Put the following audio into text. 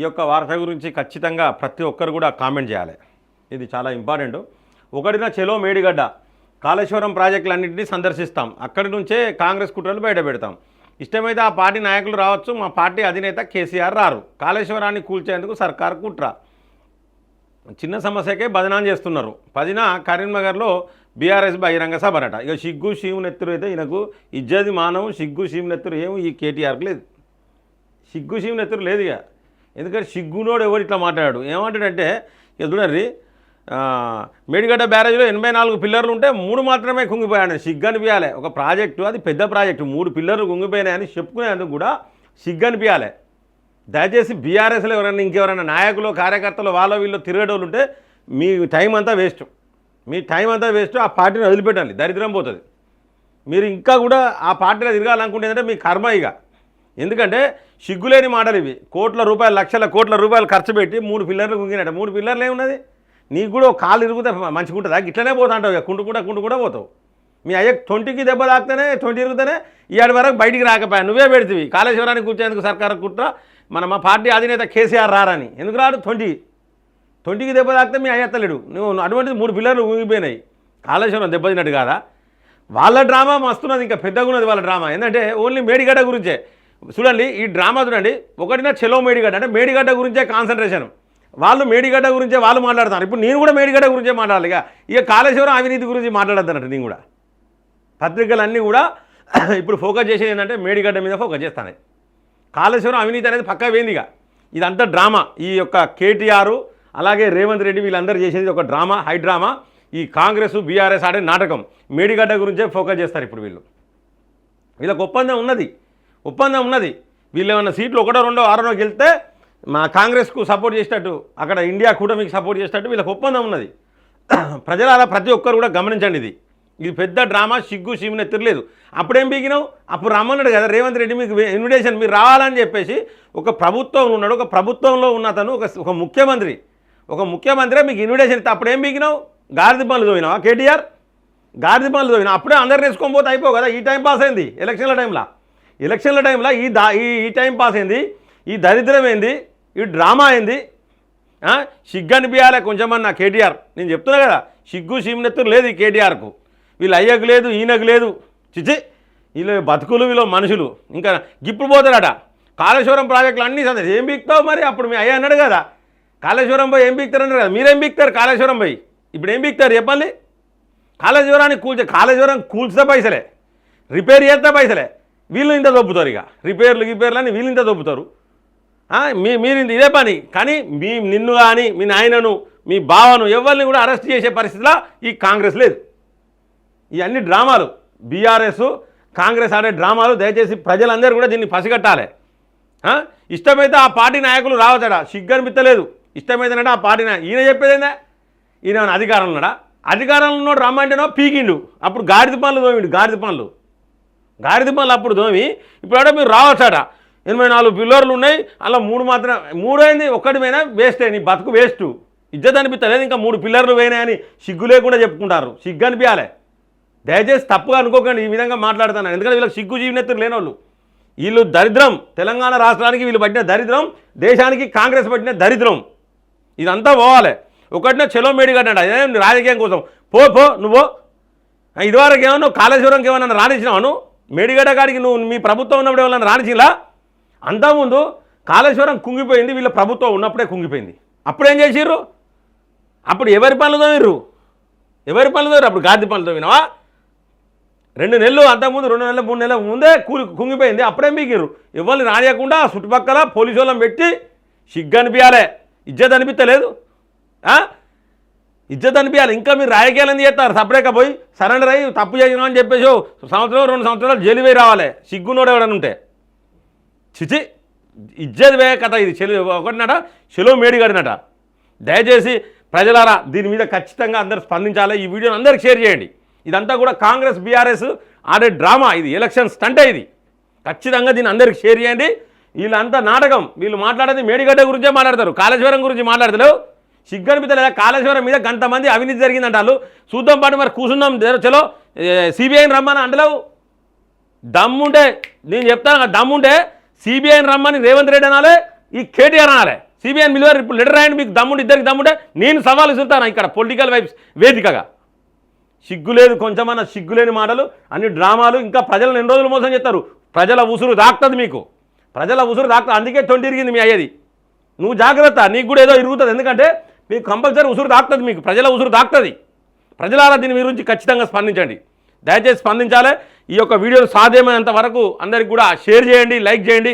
ఈ యొక్క వార్త గురించి ఖచ్చితంగా ప్రతి ఒక్కరు కూడా కామెంట్ చేయాలి. ఇది చాలా ఇంపార్టెంట్. ఒకటిన చెలో మేడిగడ్డ. కాళేశ్వరం ప్రాజెక్టులన్నింటినీ సందర్శిస్తాం. అక్కడి నుంచే కాంగ్రెస్ కుట్రలు బయట పెడతాం. ఇష్టమైతే ఆ పార్టీ నాయకులు రావచ్చు. మా పార్టీ అధినేత కేసీఆర్ రారు. కాళేశ్వరాన్ని కూల్చేందుకు సర్కార్ కుట్ర. చిన్న సమస్యకే బదనాం చేస్తున్నారు. పదిన కరీంనగర్లో బీఆర్ఎస్ బహిరంగ సభనట ఇక సిగ్గు శివునెత్తురు అయితే ఈయనకు ఇజ్జది మానవు. సిగ్గు శివునెత్తురు ఏమి ఈ కేటీఆర్కి లేదు. సిగ్గు శివునెత్తురు లేదు ఇక. ఎందుకంటే సిగ్గునోడు ఎవరు ఇట్లా మాట్లాడాడు? ఏమంటాడంటే ఇక చూడండి మేడిగడ్డ బ్యారేజ్లో ఎనభై నాలుగు పిల్లర్లు ఉంటే మూడు మాత్రమే కుంగిపోయాడు సిగ్గు అనిపించాలి ఒక ప్రాజెక్టు అది పెద్ద ప్రాజెక్టు మూడు పిల్లర్లు కుంగిపోయినాయని చెప్పుకునేందుకు కూడా సిగ్గు అనిపించాలి దయచేసి బీఆర్ఎస్లో ఎవరైనా ఇంకెవరైనా నాయకులు కార్యకర్తలు వాళ్ళ వీళ్ళు తిరిగేటోళ్ళు ఉంటే మీ టైం అంతా వేస్ట్. మీ టైం అంతా వేస్ట్ ఆ పార్టీని వదిలిపెట్టాలి దరిద్రం పోతుంది. మీరు ఇంకా కూడా ఆ పార్టీలో తిరగాలనుకుంటే మీ కర్మ ఇక. ఎందుకంటే సిగ్గులేని మాటలు ఇవి. కోట్ల రూపాయలు లక్షల కోట్ల రూపాయలు ఖర్చు పెట్టి మూడు పిల్లర్లు గుంగినట్టు మూడు పిల్లర్లు ఏమున్నది? నీకు కూడా కాలు ఇరుగుతే మంచిగా ఉంటుందా? ఇట్లనే పోతా అంటావు ఇక. కుంటు కూడా కుంటు కూడా పోతావు. మీ అయ్య ట్వంటీకి దెబ్బ తాకితేనే ట్వంటీ ఇరుగుతేనే ఇవాడి వరకు బయటికి రాకపోయా. నువ్వే పెడితివి. కాళేశ్వరానికి కూర్చేందుకు సర్కారు కుట్ర. మన మా పార్టీ అధినేత కేసీఆర్ రారని. ఎందుకు రాడు? ట్వంటీ. ట్వంటీకి దెబ్బ తాకితే మీ అయ్యత్తలేడు నువ్వు అటువంటిది మూడు పిల్లర్లు ఊగిపోయినాయి. కాళేశ్వరం దెబ్బతిన్నట్టు కాదా? వాళ్ళ డ్రామా మస్తున్నది ఇంకా పెద్దగా ఉన్నది వాళ్ళ డ్రామా. ఏంటంటే ఓన్లీ మేడిగడ్డ గురించే. చూడండి ఈ డ్రామా చూడండి. ఒకటిన చెలో మేడిగడ్డ అంటే మేడిగడ్డ గురించే కాన్సన్ట్రేషన్ వాళ్ళు మేడిగడ్డ గురించే వాళ్ళు మాట్లాడతారు ఇప్పుడు నేను కూడా మేడిగడ్డ గురించే మాట్లాడాలి. ఇక ఇక కాళేశ్వరం అవినీతి గురించి మాట్లాడద్దన్నట్టు నేను కూడా. పత్రికలన్నీ కూడా ఇప్పుడు ఫోకస్ చేసేది ఏంటంటే మేడిగడ్డ మీద ఫోకస్ చేస్తాను. కాళేశ్వరం అవినీతి అనేది పక్కా వేందిగా ఇదంతా డ్రామా. ఈ యొక్క కేటీఆర్ అలాగే రేవంత్ రెడ్డి వీళ్ళందరూ చేసేది ఒక డ్రామా హై డ్రామా. ఈ కాంగ్రెస్ బీఆర్ఎస్ ఆడే నాటకం. మేడిగడ్డ గురించే ఫోకస్ చేస్తారు ఇప్పుడు వీళ్ళు. వీళ్ళకి ఒప్పందం ఉన్నది. ఒప్పందం ఉన్నది. వీళ్ళు ఏమైనా సీట్లు ఒకటో రెండో ఆరోనో గెలితే మా కాంగ్రెస్కు సపోర్ట్ చేసేటట్టు అక్కడ ఇండియా కూటమికి సపోర్ట్ చేసేటట్టు వీళ్ళకి ఒప్పందం ఉన్నది. ప్రజల ప్రతి ఒక్కరు కూడా గమనించండి ఇది. ఇది పెద్ద డ్రామా సిగ్గు సీమని ఎత్తురలేదు అప్పుడేం పీకినావు? అప్పుడు రమ్మన్నాడు కదా రేవంత్ రెడ్డి మీకు ఇన్విటేషన్ మీరు రావాలని చెప్పేసి ఒక ప్రభుత్వం ఉన్నాడు. ఒక ప్రభుత్వంలో ఉన్న అతను ఒక ఒక ముఖ్యమంత్రి. ఒక ముఖ్యమంత్రి మీకు ఇన్విటేషన్ ఇస్తే అప్పుడు ఏం పీకినావు? గాడిద పనులు చదివినావా కేటీఆర్? గాడిద పనులు తోయినా అప్పుడే అందరు వేసుకొని పోతే అయిపోవు కదా ఈ టైం పాస్ అయింది ఎలక్షన్ల టైంలో. ఎలక్షన్ల టైంలో ఈ దా ఈ ఈ టైం పాస్ అయింది ఈ దరిద్రం ఏంది? ఈ డ్రామా ఏంది? సిగ్గు అనిపించాలి కొంచెమన్నా కేటీఆర్. నేను చెప్తున్నా కదా సిగ్గు సీమనెత్తురు లేదు ఈ కేటీఆర్కు. వీళ్ళు అయ్యకు లేదు ఈయనకు లేదు. చిచి వీళ్ళు బతుకులు వీళ్ళు మనుషులు. ఇంకా గిప్పుడు పోతారట. కాళేశ్వరం ప్రాజెక్టులు అన్నీ సందే ఏం బీక్తావు మరి? అప్పుడు మీ అయ్య అన్నాడు కదా. కాళేశ్వరం పోయి ఏం బీక్తారు అన్నారు కదా. మీరేం బీక్తారు కాళేశ్వరం పోయి? ఇప్పుడు ఏం బీక్తారు చెప్పండి? కాళేశ్వరానికి కూల్చే కాళేశ్వరం కూల్చితే పైసలే. రిపేర్ చేస్తే పైసలే. వీళ్ళు ఇంత దొబ్బుతారు ఇక. రిపేర్లు గిపేర్లు అని వీళ్ళు ఇంత దొబ్బుతారు. మీ మీరు ఇదే పని. కానీ మీ నిన్ను కానీ మీ నాయనను మీ బావను ఎవరిని కూడా అరెస్ట్ చేసే పరిస్థితిలో ఈ కాంగ్రెస్ లేదు. ఇవన్నీ డ్రామాలు బీఆర్ఎస్ కాంగ్రెస్ ఆడే డ్రామాలు దయచేసి ప్రజలందరూ కూడా దీన్ని పసిగట్టాలి. ఇష్టమైతే ఆ పార్టీ నాయకులు రావచ్చట. సిగ్గనిపిత్తలేదు అనిపించలేదు ఆ పార్టీ ఈయన చెప్పేదేందా ఈయన అధికారంలో ఉన్నాడా? అధికారంలో ఉన్నాడు రమ్మంటేనో పీకిండు. అప్పుడు గాడిద పనులు తోమిండు గాడిద పనులు గాడిద అప్పుడు దోమి ఇప్పుడు మీరు రావచ్చాడ ఎనభై నాలుగు పిల్లర్లు ఉన్నాయి అలా మూడు మాత్రం మూడైంది అయింది వేస్ట్ నీ బతుకు వేస్ట్. ఇజ్జత్ అనిపిస్తలేదు ఇంకా మూడు పిల్లర్లు పోయినాయని సిగ్గు లేకుండా చెప్పుకుంటారు. సిగ్గు అనిపించాలి. దయచేసి తప్పుగా అనుకోకండి ఈ విధంగా మాట్లాడుతున్నాను ఎందుకంటే వీళ్ళకి సిగ్గు జీవనెత్తులు లేనోళ్ళు. వీళ్ళు దరిద్రం. తెలంగాణ రాష్ట్రానికి వీళ్ళు పట్టిన దరిద్రం దేశానికి కాంగ్రెస్ పట్టిన దరిద్రం. ఇదంతా పోవాలి. ఒకటినే చెలో మేడిగడ్డ ఏం రాజకీయం కోసం? పో పో నువ్వు. ఇదివరకు ఏమన్నా కాళేశ్వరంకి ఏమన్నా రాణించినావు మేడిగడ్డ కాడికి నువ్వు మీ ప్రభుత్వం ఉన్నప్పుడు ఏమన్నా రాణించిలా అంతకుముందు కాళేశ్వరం కుంగిపోయింది వీళ్ళ ప్రభుత్వం ఉన్నప్పుడే కుంగిపోయింది. అప్పుడేం చేసిర్రు? అప్పుడు ఎవరి పనులు తోమిర్రు? ఎవరి పనులు తోమిర్రు? అప్పుడు గాది పనులు తోమినావా? రెండు నెలలు అంతకుముందు రెండు నెలలు మూడు నెలల ముందే కూలి కుంగిపోయింది అప్పుడే మీకిర్రు ఎవరిని రానియకుండా చుట్టుపక్కల పోలీసు వాళ్ళని పెట్టి సిగ్గు అనిపించాలి ఇజ్జత్ అనిపించలేదు. ఇజ్జత్ అనిపించాలి ఇంకా మీరు రాజకీయాలు చేస్తారు. సపరేట్గా పోయి సరెండర్ అయ్యి తప్పు చేసినా అని చెప్పేసి సంవత్సరం రెండు సంవత్సరాలు జైలు పోయి రావాలి. సిగ్గునోడు ఎవడని ఉంటే. చిచి ఇజ్జత్ వే కథ ఇది. చెలు ఒకటినట చెలో మేడిగడినట దయచేసి ప్రజలారా దీని మీద ఖచ్చితంగా అందరూ స్పందించాలి. ఈ వీడియోని అందరికి షేర్ చేయండి. ఇదంతా కూడా కాంగ్రెస్ బీఆర్ఎస్ ఆడే డ్రామా ఇది. ఎలక్షన్ స్టంటే ఇది. ఖచ్చితంగా దీన్ని అందరికి షేర్ చేయండి. వీళ్ళంతా నాటకం. వీళ్ళు మాట్లాడేది మేడిగడ్డ గురించే మాట్లాడతారు. కాళేశ్వరం గురించి మాట్లాడతారు సిగ్గనిపించలేదా కాళేశ్వరం మీద గంటమంది అవినీతి జరిగిందంట వాళ్ళు చూద్దాం పాటు మరి కూర్చున్నాం చలో సిబిఐని రమ్మని అంటలేవు. దమ్ముంటే నేను చెప్తాను దమ్ముంటే సిబిఐని రమ్మని రేవంత్ రెడ్డి అనాలి ఈ కేటీఆర్ అనాలి. సిబిఐని మిలివారు ఇప్పుడు లెటర్ రాయండి మీకు దమ్ముడు ఇద్దరికి దమ్ముంటే నేను సవాలు చూస్తాను ఇక్కడ పొలిటికల్ వైబ్స్ వేదికగా? సిగ్గు లేదు కొంచెమన్నా సిగ్గు లేని మాటలు అన్ని డ్రామాలు ఇంకా ప్రజలను ఎన్ని రోజులు మోసం చేస్తారు? ప్రజల ఉసురు దాక్తుంది మీకు. ప్రజల ఉసురు దాక్తుంది అందుకే తొండి ఇరిగింది మీ అయ్యేది. నువ్వు జాగ్రత్త నీకు కూడా ఏదో ఇరుగుతుంది. ఎందుకంటే మీకు కంపల్సరీ ఉసురు దాక్తుంది మీకు. ప్రజల ఉసురు దాక్తుంది. ప్రజలారా దీని గురించి ఖచ్చితంగా స్పందించండి. దయచేసి స్పందించాలి. ఈ యొక్క వీడియోలు సాధ్యమైనంత వరకు అందరికి కూడా షేర్ చేయండి లైక్ చేయండి.